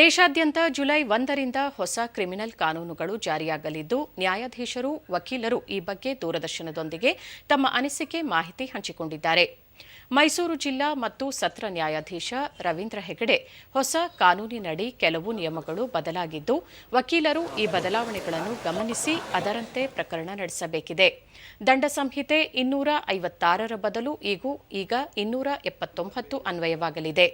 ದೇಶಾದ್ಯಂತ ಜುಲೈ ಒಂದರಿಂದ ಹೊಸ ಕ್ರಿಮಿನಲ್ ಕಾನೂನುಗಳು ಜಾರಿಯಾಗಲಿದ್ದು, ನ್ಯಾಯಾಧೀಶರು, ವಕೀಲರು ಈ ಬಗ್ಗೆ ದೂರದರ್ಶನದೊಂದಿಗೆ ತಮ್ಮ ಅನಿಸಿಕೆ ಮಾಹಿತಿ ಹಂಚಿಕೊಂಡಿದ್ದಾರೆ. ಮೈಸೂರು ಜಿಲ್ಲಾ ಮತ್ತು ಸತ್ರ ನ್ಯಾಯಾಧೀಶ ರವೀಂದ್ರ ಹೆಗಡೆ ಹೊಸ ಕಾನೂನಿನಡಿ ಕೆಲವು ನಿಯಮಗಳು ಬದಲಾಗಿದ್ದು, ವಕೀಲರು ಈ ಬದಲಾವಣೆಗಳನ್ನು ಗಮನಿಸಿ ಅದರಂತೆ ಪ್ರಕರಣ ನಡೆಸಬೇಕಿದೆ. ದಂಡ ಸಂಹಿತೆ ಇನ್ನೂರ ಐವತ್ತಾರರ ಬದಲು ಈಗೂ ಈಗ ಇನ್ನೂರ ಎಪ್ಪತ್ತೊಂಬತ್ತು ಅನ್ವಯವಾಗಲಿದೆ.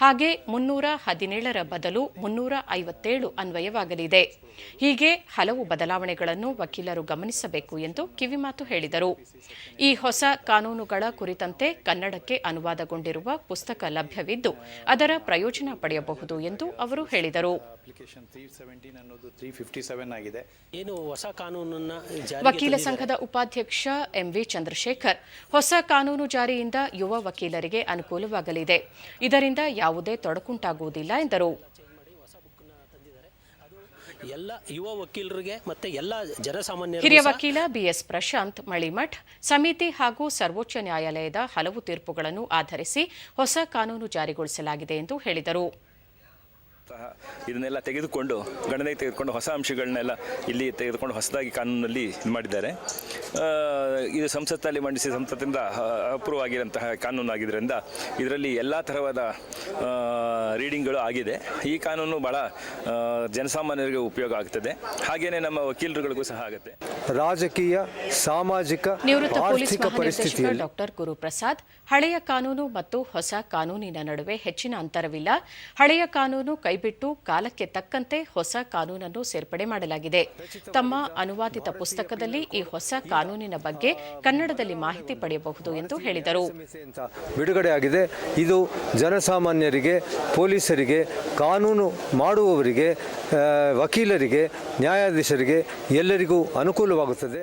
ಹಾಗೆ ಮುನ್ನೂರ ಹದಿನೇಳರ ಬದಲು ಮುನ್ನೂರ ಐವತ್ತೇಳು ಅನ್ವಯವಾಗಲಿದೆ. ಹೀಗೆ ಹಲವು ಬದಲಾವಣೆಗಳನ್ನು ವಕೀಲರು ಗಮನಿಸಬೇಕು ಎಂದು ಕಿವಿಮಾತು ಹೇಳಿದರು. ಈ ಹೊಸ ಕಾನೂನುಗಳ ಕುರಿತಂತೆ ಕನ್ನಡಕ್ಕೆ ಅನುವಾದಗೊಂಡಿರುವ ಪುಸ್ತಕ ಲಭ್ಯವಿದ್ದು ಅದರ ಪ್ರಯೋಜನ ಪಡೆಯಬಹುದು ಎಂದು ಅವರು ಹೇಳಿದರು. ವಕೀಲ ಸಂಘದ ಉಪಾಧ್ಯಕ್ಷ ಎಂವಿ ಚಂದ್ರಶೇಖರ್ ಹೊಸ ಕಾನೂನು ಜಾರಿಯಿಂದ ಯುವ ವಕೀಲರಿಗೆ ಅನುಕೂಲವಾಗಲಿದೆ. ಇದರಿಂದ ಯಾವುದೇ ತೊಡಕುಂಟಾಗುವುದಿಲ್ಲ ಎಂದರು. ಎಲ್ಲ ಯುವ ವಕೀಲರಿಗೆ ಮತ್ತೆ ಎಲ್ಲ ಜನಸಾಮಾನ್ಯರಿಗೆ ಹಿರಿಯ ವಕೀಲ ಬಿಎಸ್ ಪ್ರಶಾಂತ್ ಮಳಿಮಠ್ ಸಮಿತಿ ಹಾಗೂ ಸರ್ವೋಚ್ಚ ನ್ಯಾಯಾಲಯದ ಹಲವು ತೀರ್ಪುಗಳನ್ನು ಆಧರಿಸಿ ಹೊಸ ಕಾನೂನು ಜಾರಿಗೊಳಿಸಲಾಗಿದೆ ಎಂದು ಹೇಳಿದರು. ಸಹ ಇದನ್ನೆಲ್ಲ ತೆಗೆದುಕೊಂಡು ಗಣನೆಗೆ ತೆಗೆದುಕೊಂಡು ಹೊಸ ಅಂಶಗಳನ್ನೆಲ್ಲ ಇಲ್ಲಿ ತೆಗೆದುಕೊಂಡು ಹೊಸದಾಗಿ ಕಾನೂನಲ್ಲಿ ಇದು ಮಾಡಿದ್ದಾರೆ. ಆ, ಇದು ಸಂಸತ್ತಲ್ಲಿ ಮಂಡಿಸಿ ಸಂಸತ್ತಿಂದ ಅಪ್ರೂವ್ ಆಗಿರೋಂತಹ ಕಾನೂನು ಆಗಿದ್ದರಿಂದ ಇದರಲ್ಲಿ ಎಲ್ಲ ತರಹದ ರೀಡಿಂಗ್ಗಳು ಆಗಿದೆ. ಈ ಕಾನೂನು ಭಾಳ ಜನಸಾಮಾನ್ಯರಿಗೆ ಉಪಯೋಗ ಆಗ್ತದೆ. ಹಾಗೇನೆ ನಮ್ಮ ವಕೀಲರುಗಳಿಗೂ ಸಹ ಆಗುತ್ತೆ. ರಾಜಕೀಯ ಸಾಮಾಜಿಕ ನಿವೃತ್ತ ಪೊಲೀಸ್ ಆರ್ಥಿಕ ಮಹಾನಿರ್ದೇಶಕ ಡಾಕ್ಟರ್ ಗುರುಪ್ರಸಾದ್ ಹಳೆಯ ಕಾನೂನು ಮತ್ತು ಹೊಸ ಕಾನೂನಿನ ನಡುವೆ ಹೆಚ್ಚಿನ ಅಂತರವಿಲ್ಲ. ಹಳೆಯ ಕಾನೂನು ಕೈಬಿಟ್ಟು ಕಾಲಕ್ಕೆ ತಕ್ಕಂತೆ ಹೊಸ ಕಾನೂನನ್ನು ಸೇರ್ಪಡೆ ಮಾಡಲಾಗಿದೆ. ತಮ್ಮ ಅನುವಾದಿತ ಪುಸ್ತಕದಲ್ಲಿ ಈ ಹೊಸ ಕಾನೂನಿನ ಬಗ್ಗೆ ಕನ್ನಡದಲ್ಲಿ ಮಾಹಿತಿ ಪಡೆಯಬಹುದು ಎಂದು ಹೇಳಿದರು. ಬಿಡುಗಡೆಯಾಗಿದೆ ಇದು ಜನಸಾಮಾನ್ಯರಿಗೆ, ಪೊಲೀಸರಿಗೆ, ಕಾನೂನು ಮಾಡುವವರಿಗೆ ವಕೀಲರಿಗೆ, ನ್ಯಾಯಾಧೀಶರಿಗೆ ಎಲ್ಲರಿಗೂ ಅನುಕೂಲವಾಗುತ್ತದೆ.